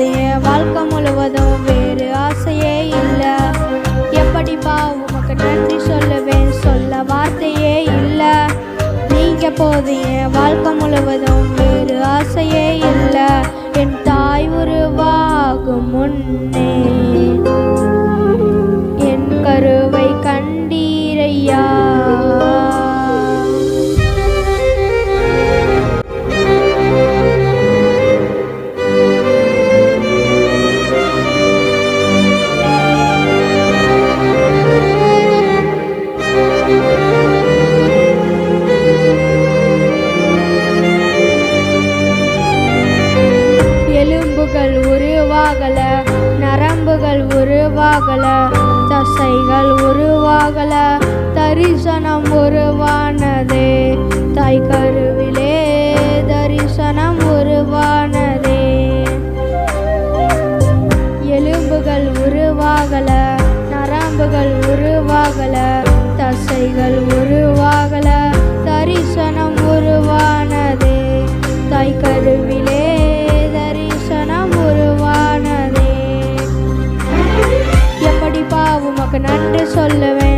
போது வாழ்க்கை முழுவதும் வேறு ஆசையே இல்லை. எப்படிப்பா உமக்கு நன்றி சொல்லுவேன் சொல்ல வார்த்தையே இல்லை. நீங்க போது வாழ்க்கை முழுவதும் வேறு ஆசையே இல்லை தசைகள் உருவாகல தரிசனம் உருவானதே. தாய் கருவி சொல்லுவேன்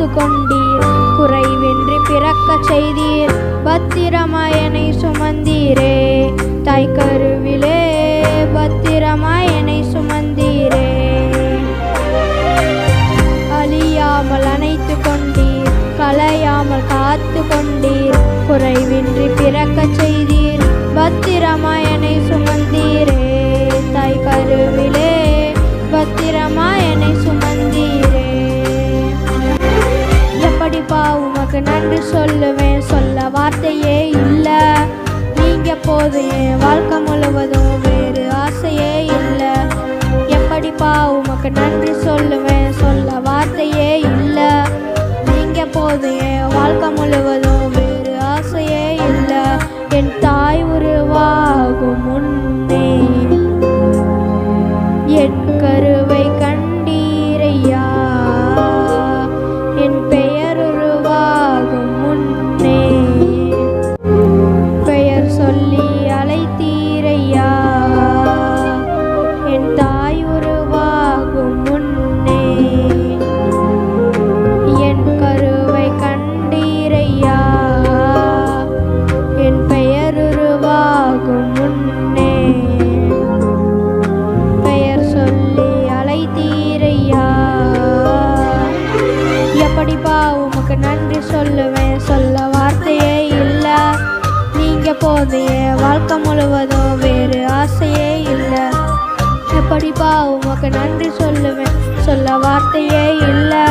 காத்து கொண்டீர் குறைவின்றி பிறக்க செய்தீர். பத்திரமாயனை சுமந்தீரே. தாய் கருவிலே பத்திரமாயனை சுமந்தீரே. அழியாமல் அணைத்து கொண்டீர். கலையாமல் காத்து கொண்டீர் குறைவின்றி பிறக்க செய்தீர். பத்திரமாயனை சுமந்தீர். உமக்கு நன்றி சொல்லுவேன். சொல்ல வார்த்தையே இல்லை. நீங்க போது என் வாழ்க்கை முழுவதும் வேறு ஆசையே இல்லை. எப்படிப்பா உமக்கு நன்றி சொல்லுவேன். சொல்ல வார்த்தையே இல்லை. நீங்க போது என் வாழ்க்கை போது வாழ்க்கை முழுவதும் வேறு ஆசையே இல்லை. எப்படிப்பா உமக்கு நன்றி சொல்லுவேன்? சொல்ல வார்த்தையே இல்லை.